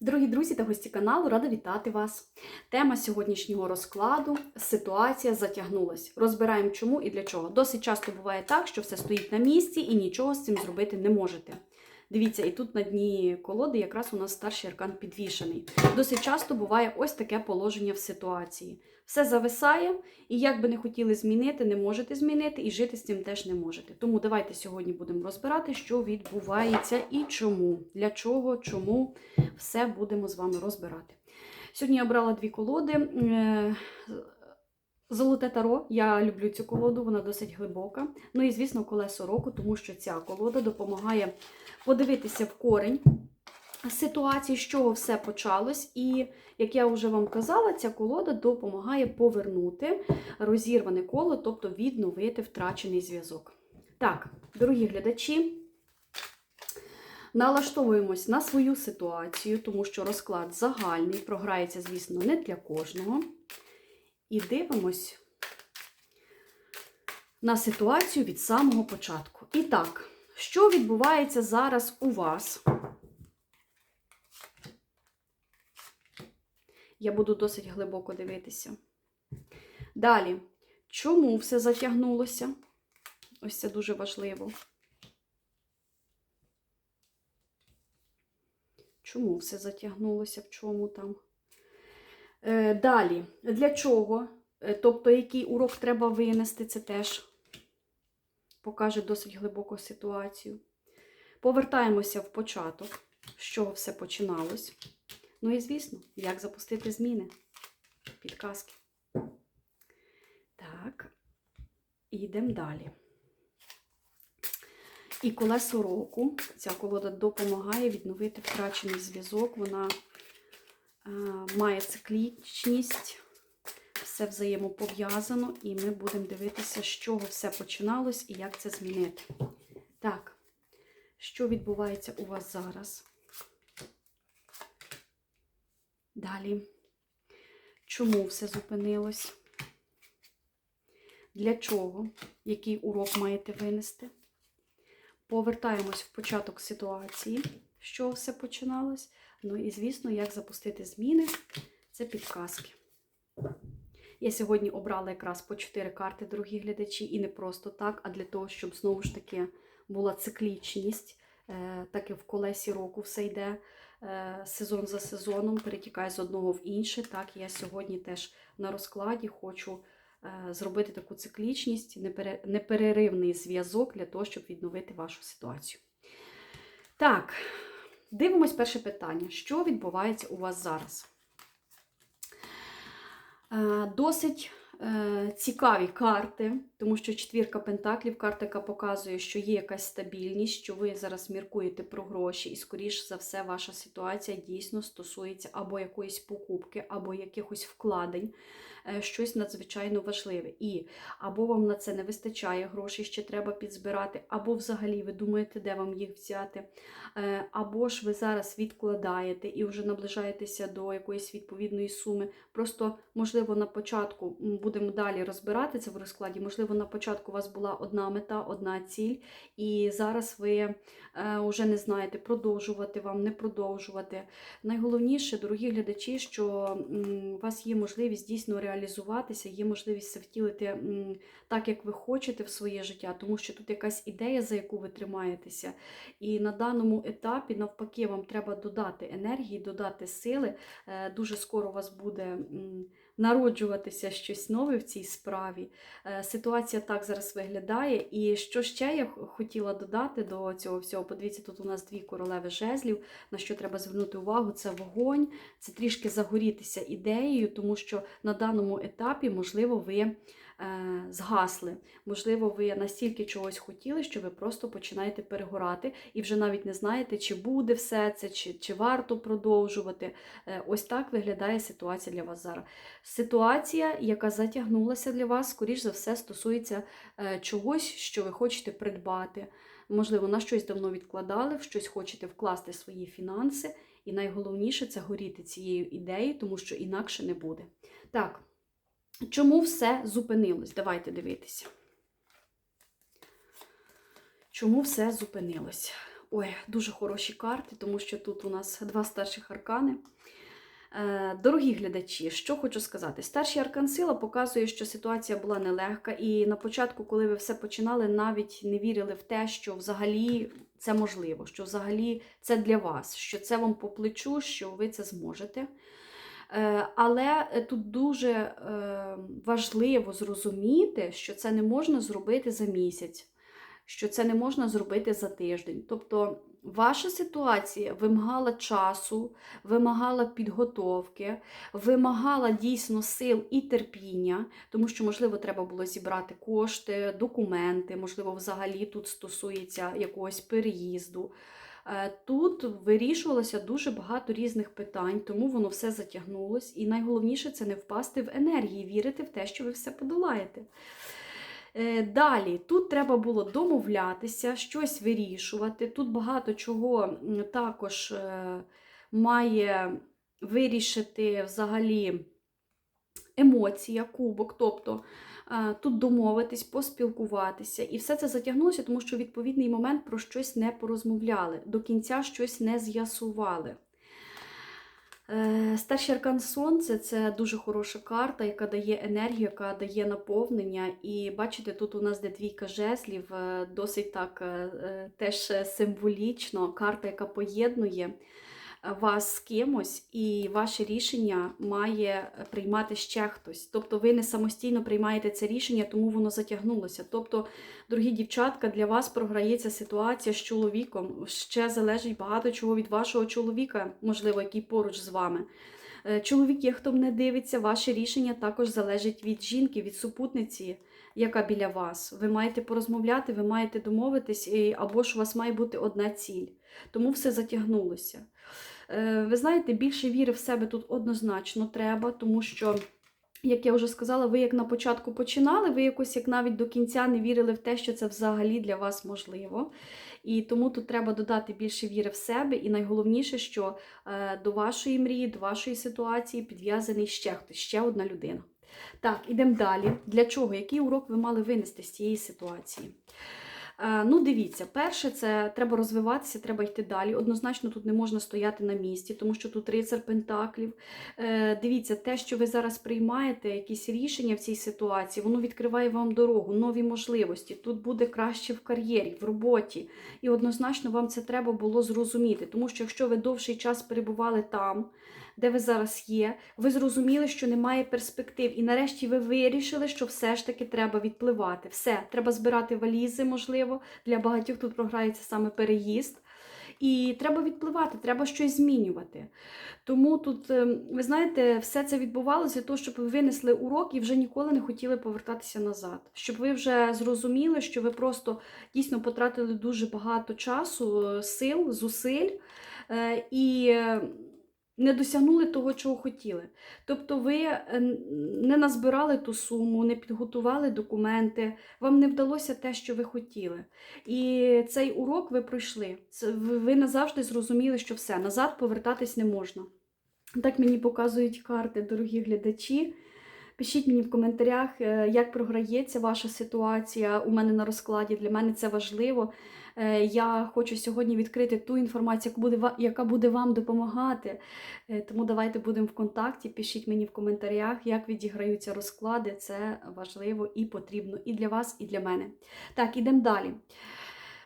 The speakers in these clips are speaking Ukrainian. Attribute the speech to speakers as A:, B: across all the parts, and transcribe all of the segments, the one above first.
A: Дорогі друзі та гості каналу, рада вітати вас. Тема сьогоднішнього розкладу ситуація затягнулась. Розбираємо, чому і для чого. Досить часто буває так, що все стоїть на місці і нічого з цим зробити не можете. Дивіться, і тут на дні колоди якраз у нас старший аркан підвішений. Досить часто буває ось таке положення в ситуації. Все зависає, і як би не хотіли змінити, не можете змінити, і жити з цим теж не можете. Тому давайте сьогодні будемо розбирати, що відбувається і чому, для чого, чому все будемо з вами розбирати. Сьогодні я обрала дві колоди. Золоте таро, я люблю цю колоду, вона досить глибока. Ну і, звісно, колесо року, тому що ця колода допомагає подивитися в корень ситуації, з чого все почалось. І, як я вже вам казала, ця колода допомагає повернути розірване коло, тобто відновити втрачений зв'язок. Так, дорогі глядачі, налаштовуємось на свою ситуацію, тому що розклад загальний, програється, звісно, не для кожного. І дивимось на ситуацію від самого початку. І так, що відбувається зараз у вас? Я буду досить глибоко дивитися. Далі, чому все затягнулося? Ось це дуже важливо. Чому все затягнулося? В чому там? Е, Далі, для чого? Е, Тобто, який урок треба винести, це теж покаже досить глибоку ситуацію. Повертаємося в початок, з чого все починалось. Ну і, звісно, як запустити зміни. Підказки. Так, і йдемо далі. І колесо року. Ця колода допомагає відновити втрачений зв'язок. Вона має циклічність, все взаємопов'язано, і ми будемо дивитися, з чого все починалось і як це змінити. Так, що відбувається у вас зараз? Далі. Чому все зупинилось? Для чого? Який урок маєте винести? Повертаємось в початок ситуації, з чого все починалось. Ну і, звісно, як запустити зміни це підказки. Я сьогодні обрала якраз по 4 карти, дорогі глядачі, і не просто так, а для того, щоб знову ж таки була циклічність, е, так і в колесі року все йде е, сезон за сезоном, перетікає з одного в інше. Так, я сьогодні теж на розкладі хочу е, зробити таку циклічність, непере- непереривний зв'язок для того, щоб відновити вашу ситуацію. Так, дивимось перше питання. Що відбувається у вас зараз? Е, Досить е, цікаві карти, тому що четвірка пентаклів, карта, яка показує, що є якась стабільність, що ви зараз міркуєте про гроші, і, скоріш за все, ваша ситуація дійсно стосується або якоїсь покупки, або якихось вкладень, е, щось надзвичайно важливе. І або вам на це не вистачає грошей, ще треба підзбирати, або взагалі ви думаєте, де вам їх взяти, або ж ви зараз відкладаєте і вже наближаєтеся до якоїсь відповідної суми. Просто, можливо, на початку будемо далі розбирати це в розкладі. Можливо, на початку у вас була одна мета, одна ціль, і зараз ви е, вже не знаєте, продовжувати вам, не продовжувати. Найголовніше, дорогі глядачі, що у вас є можливість дійсно реалізуватися, є можливість це втілити так, як ви хочете в своє життя, тому що тут якась ідея, за яку ви тримаєтеся. І на даному етапі, навпаки, вам треба додати енергії, додати сили. Е, Дуже скоро у вас буде народжуватися щось нове в цій справі. Е, Ситуація так зараз виглядає. І що ще я хотіла додати до цього всього? Подивіться, тут у нас дві королеви жезлів. На що треба звернути увагу? Це вогонь, це трішки загорітися ідеєю, тому що на даному етапі, можливо, ви згасли. Можливо, ви настільки чогось хотіли, що ви просто починаєте перегорати і вже навіть не знаєте, чи буде все це, чи, чи варто продовжувати. Е, Ось так виглядає ситуація для вас зараз. Ситуація, яка затягнулася для вас, скоріш за все, стосується е, чогось, що ви хочете придбати. Можливо, на щось давно відкладали, в щось хочете вкласти свої фінанси. І найголовніше це горіти цією ідеєю, тому що інакше не буде. Так, чому все зупинилось? Давайте дивитися. Чому все зупинилось? Ой, дуже хороші карти, тому що тут у нас два старших аркани. Е, Дорогі глядачі, що хочу сказати, старший аркан сила показує, що ситуація була нелегка, і на початку, коли ви все починали, навіть не вірили в те, що взагалі це можливо, що взагалі це для вас, що це вам по плечу, що ви це зможете. Е, Але тут дуже е, важливо зрозуміти, що це не можна зробити за місяць, що це не можна зробити за тиждень. Тобто ваша ситуація вимагала часу, вимагала підготовки, вимагала дійсно сил і терпіння, тому що, можливо, треба було зібрати кошти, документи, можливо, взагалі тут стосується якогось переїзду. Е, Тут вирішувалося дуже багато різних питань, тому воно все затягнулось. І найголовніше це не впасти в енергії, вірити в те, що ви все подолаєте. Е, Далі, тут треба було домовлятися, щось вирішувати. Тут багато чого також е, має вирішити взагалі емоція, кубок. Тобто е, тут домовитись, поспілкуватися. І все це затягнулося, тому що в відповідний момент про щось не порозмовляли, до кінця щось не з'ясували. Е, Старший аркан Сонце це дуже хороша карта, яка дає енергію, яка дає наповнення. І бачите, тут у нас де двійка жезлів, е, досить так теж символічно, карта, яка поєднує вас з кимось, і ваше рішення має приймати ще хтось. Тобто ви не самостійно приймаєте це рішення, тому воно затягнулося. Тобто, дорогі дівчатка, для вас програється ситуація з чоловіком. Ще залежить багато чого від вашого чоловіка, можливо, який поруч з вами. Е, Чоловіки, хто мене дивиться, ваше рішення також залежить від жінки, від супутниці, яка біля вас. Ви маєте порозмовляти, ви маєте домовитись, або ж у вас має бути одна ціль. Тому все затягнулося. Е, Ви знаєте, більше віри в себе тут однозначно треба, тому що, як я вже сказала, ви як на початку починали, ви якось як навіть до кінця не вірили в те, що це взагалі для вас можливо. І тому тут треба додати більше віри в себе. І найголовніше, що е, до вашої мрії, до вашої ситуації підв'язаний ще хтось, ще одна людина. Так, ідемо далі. Для чого? Який урок ви мали винести з цієї ситуації? Е, Ну, дивіться, перше, це треба розвиватися, треба йти далі. Однозначно тут не можна стояти на місці, тому що тут рицар пентаклів. Е, Дивіться, те, що ви зараз приймаєте, якісь рішення в цій ситуації, воно відкриває вам дорогу, нові можливості. Тут буде краще в кар'єрі, в роботі. І однозначно вам це треба було зрозуміти, тому що якщо ви довший час перебували там, де ви зараз є, ви зрозуміли, що немає перспектив, і нарешті ви вирішили, що все ж таки треба відпливати. Все, треба збирати валізи, можливо. Для багатьох тут програється саме переїзд. І треба відпливати, треба щось змінювати. Тому тут, ем, ви знаєте, все це відбувалося того, щоб ви винесли урок і вже ніколи не хотіли повертатися назад. Щоб ви вже зрозуміли, що ви просто дійсно потратили дуже багато часу, е, сил, зусиль. е, І е, не досягнули того, чого хотіли. Тобто ви е, не назбирали ту суму, не підготували документи, вам не вдалося те, що ви хотіли. І цей урок ви пройшли. Ви ви назавжди зрозуміли, що все, назад повертатись не можна. Так мені показують карти, дорогі глядачі. Пишіть мені в коментарях, е, як програється ваша ситуація у мене на розкладі. Для мене це важливо. Е, Я хочу сьогодні відкрити ту інформацію, яка буде, яка буде вам допомагати. Е, Тому давайте будемо в контакті. Пишіть мені в коментарях, як відіграються розклади. Це важливо і потрібно і для вас, і для мене. Так, ідемо далі.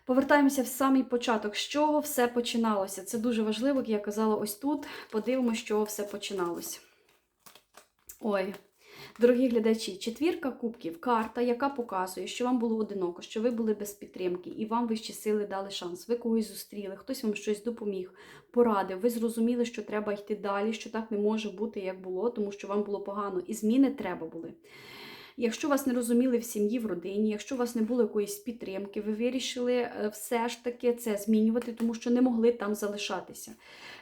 A: Повертаємося в самий початок. З чого все починалося? Це дуже важливо, як я казала ось тут. Подивимося, з чого все починалося. Ой, дорогі глядачі, четвірка кубків, карта, яка показує, що вам було одиноко, що ви були без підтримки, і вам вищі сили дали шанс. Ви когось зустріли, хтось вам щось допоміг, порадив. Ви зрозуміли, що треба йти далі, що так не може бути, як було, тому що вам було погано, і зміни треба були. Якщо вас не розуміли в сім'ї, в родині, якщо у вас не було якоїсь підтримки, ви вирішили е, все ж таки це змінювати, тому що не могли там залишатися.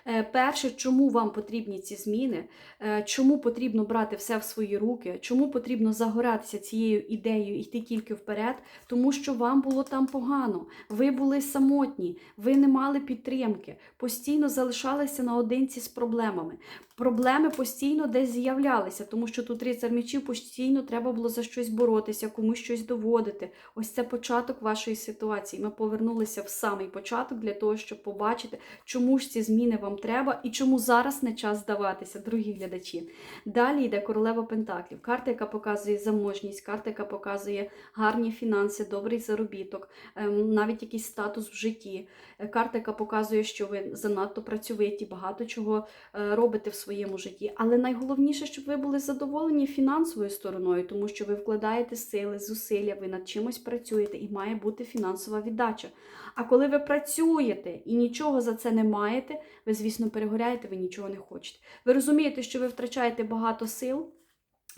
A: Е, Перше, чому вам потрібні ці зміни, е, чому потрібно брати все в свої руки, чому потрібно загоратися цією ідеєю йти тільки вперед, тому що вам було там погано, ви були самотні, ви не мали підтримки, постійно залишалися наодинці з проблемами. Проблеми постійно десь з'являлися, тому що тут рицар мечів постійно треба було за щось боротися, комусь щось доводити. Ось це початок вашої ситуації. Ми повернулися в самий початок для того, щоб побачити, чому ж ці зміни вам треба і чому зараз не час здаватися, дорогі глядачі. Далі йде королева Пентаклів, карта, яка показує заможність, карта, яка показує гарні фінанси, добрий заробіток, ем, навіть якийсь статус в житті. Е, Карта, яка показує, що ви занадто працьовиті, багато чого е, робите в своєму житті. Але найголовніше, щоб ви були задоволені фінансовою стороною, тому що ви вкладаєте сили, зусилля, ви над чимось працюєте і має бути фінансова віддача. А коли ви працюєте і нічого за це не маєте, ви, звісно, перегоряєте, ви нічого не хочете. Ви розумієте, що ви втрачаєте багато сил,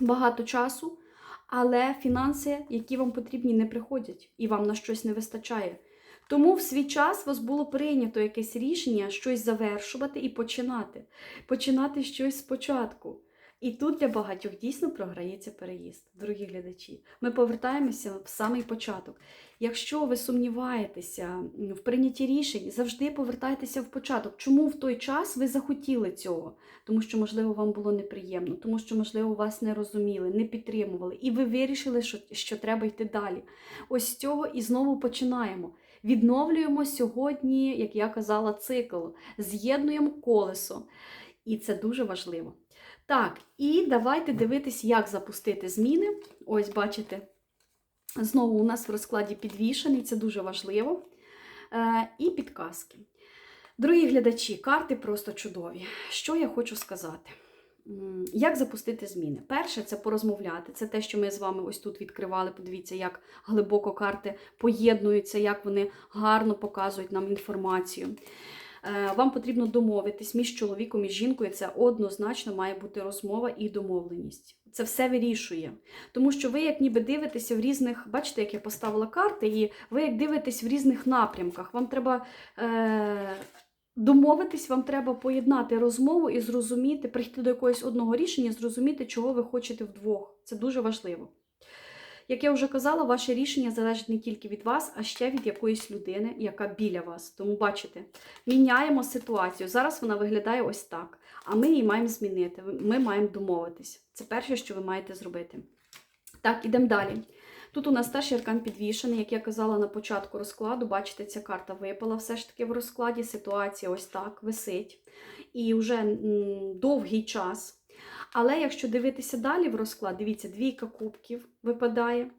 A: багато часу, але фінанси, які вам потрібні, не приходять і вам на щось не вистачає. Тому в свій час у вас було прийнято якесь рішення щось завершувати і починати. Починати щось спочатку. І тут для багатьох дійсно програється переїзд, дорогі глядачі. Ми повертаємося в самий початок. Якщо ви сумніваєтеся в прийнятті рішень, завжди повертайтеся в початок. Чому в той час ви захотіли цього? Тому що, можливо, вам було неприємно, тому що, можливо, вас не розуміли, не підтримували, і ви вирішили, що, що треба йти далі. Ось з цього і знову починаємо. Відновлюємо сьогодні, як я казала, цикл, з'єднуємо колесо. І це дуже важливо. Так, і давайте дивитись, як запустити зміни. Ось, бачите, знову у нас в розкладі підвішений, це дуже важливо. Е, і підказки. Дорогі глядачі, карти просто чудові. Що я хочу сказати? Як запустити зміни? Перше, це порозмовляти. Це те, що ми з вами ось тут відкривали. Подивіться, як глибоко карти поєднуються, як вони гарно показують нам інформацію. Е, Вам потрібно домовитись між чоловіком і жінкою. Це однозначно має бути розмова і домовленість. Це все вирішує. Тому що ви, як ніби дивитеся в різних, бачите, як я поставила карти, і ви як дивитесь в різних напрямках. Вам треба е, домовитись, вам треба поєднати розмову і зрозуміти, прийти до якогось одного рішення, зрозуміти, чого ви хочете вдвох. Це дуже важливо. Як я вже казала, ваше рішення залежить не тільки від вас, а ще від якоїсь людини, яка біля вас. Тому бачите, міняємо ситуацію. Зараз вона виглядає ось так. А ми її маємо змінити. Ми маємо домовитись. Це перше, що ви маєте зробити. Так, ідемо далі. Тут у нас старший аркан підвішений, як я казала на початку розкладу, бачите, ця карта випала все ж таки в розкладі. Ситуація ось так висить. І вже довгий час. Але якщо дивитися далі в розклад, дивіться, двійка кубків випадає.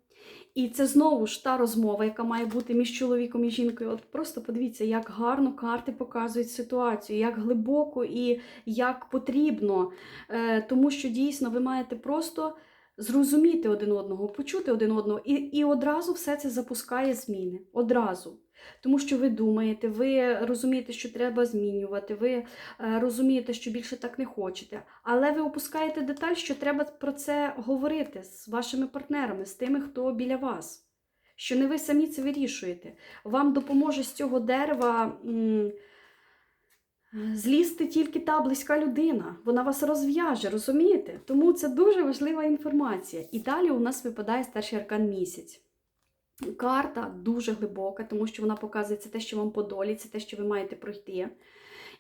A: І це знову ж та розмова, яка має бути між чоловіком і жінкою. От просто подивіться, як гарно карти показують ситуацію, як глибоко і як потрібно. Е, тому що дійсно ви маєте просто зрозуміти один одного, почути один одного, і, і одразу все це запускає зміни. Одразу. Тому що ви думаєте, ви розумієте, що треба змінювати, ви е, розумієте, що більше так не хочете. Але ви опускаєте деталь, що треба про це говорити з вашими партнерами, з тими, хто біля вас. Що не ви самі це вирішуєте. Вам допоможе з цього дерева злізти тільки та близька людина. Вона вас розв'яже, розумієте? Тому це дуже важлива інформація. І далі у нас випадає старший аркан місяць. Карта дуже глибока, тому що вона показує це те, що вам по долі, це те, що ви маєте пройти.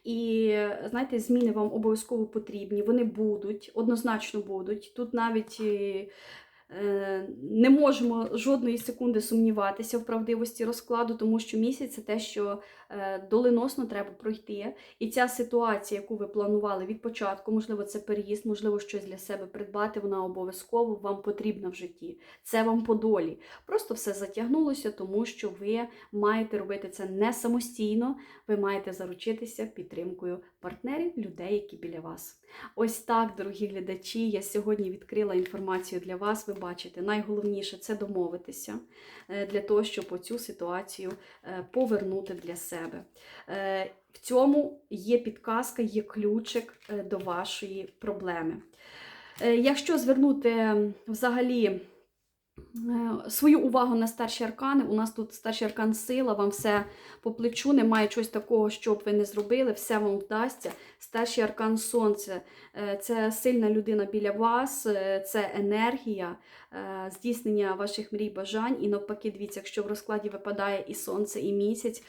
A: І знаєте, зміни вам обов'язково потрібні, вони будуть, однозначно будуть. Тут навіть не можемо жодної секунди сумніватися в правдивості розкладу, тому що місяць це те, що е, доленосно треба пройти. І ця ситуація, яку ви планували від початку, можливо, це переїзд, можливо, щось для себе придбати, вона обов'язково вам потрібна в житті. Це вам по долі. Просто все затягнулося, тому що ви маєте робити це не самостійно, ви маєте заручитися підтримкою партнерів, людей, які біля вас. Ось так, дорогі глядачі, я сьогодні відкрила інформацію для вас. Ви бачите, найголовніше це домовитися е, для того, щоб оцю ситуацію е, повернути для себе. Е, В цьому є підказка, є ключик до вашої проблеми. Якщо звернути взагалі свою увагу на старші аркани. У нас тут старший аркан сила, вам все по плечу, немає чогось такого, що б ви не зробили, все вам вдасться. Старший аркан сонце е, це сильна людина біля вас, е, це енергія, е, здійснення ваших мрій, бажань. І навпаки, дивіться, якщо в розкладі випадає і сонце, і місяць,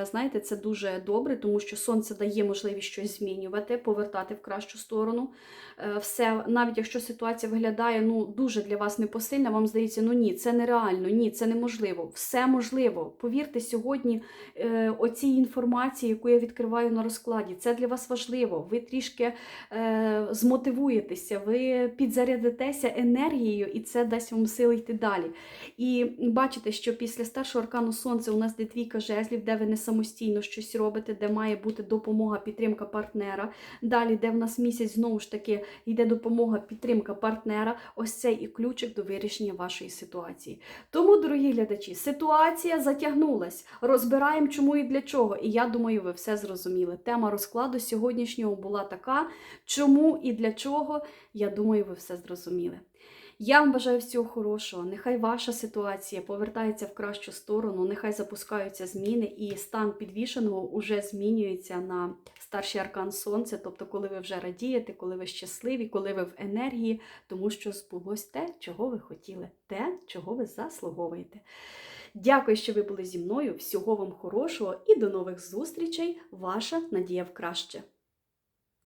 A: е, знаєте, це дуже добре, тому що сонце дає можливість щось змінювати, повертати в кращу сторону. Е, Все, навіть якщо ситуація виглядає ну, дуже для вас непосильна, вам здається, ну ні, це нереально, ні, це неможливо. Все можливо. Повірте, сьогодні е, оцій інформації, яку я відкриваю на розкладі, це для вас важливо. Ви трішки е, змотивуєтеся, ви підзарядитеся енергією, і це дасть вам сили йти далі. І бачите, що після старшого аркану сонця у нас де двійка жезлів, де ви не самостійно щось робите, де має бути допомога, підтримка партнера. Далі, де в нас місяць знову ж таки йде допомога, підтримка партнера. Ось цей і ключик до вирішення вашої ситуації. Тому, дорогі глядачі, ситуація затягнулась. Розбираємо, чому і для чого. І я думаю, ви все зрозуміли. Тема розкладу сьогоднішнього була така, чому і для чого. Я думаю, ви все зрозуміли. Я вам бажаю всього хорошого. Нехай ваша ситуація повертається в кращу сторону, нехай запускаються зміни, і стан підвішеного уже змінюється на старший аркан сонця, тобто, коли ви вже радієте, коли ви щасливі, коли ви в енергії, тому що збулось те, чого ви хотіли, те, чого ви заслуговуєте. Дякую, що ви були зі мною. Всього вам хорошого і до нових зустрічей. Ваша Надія в краще.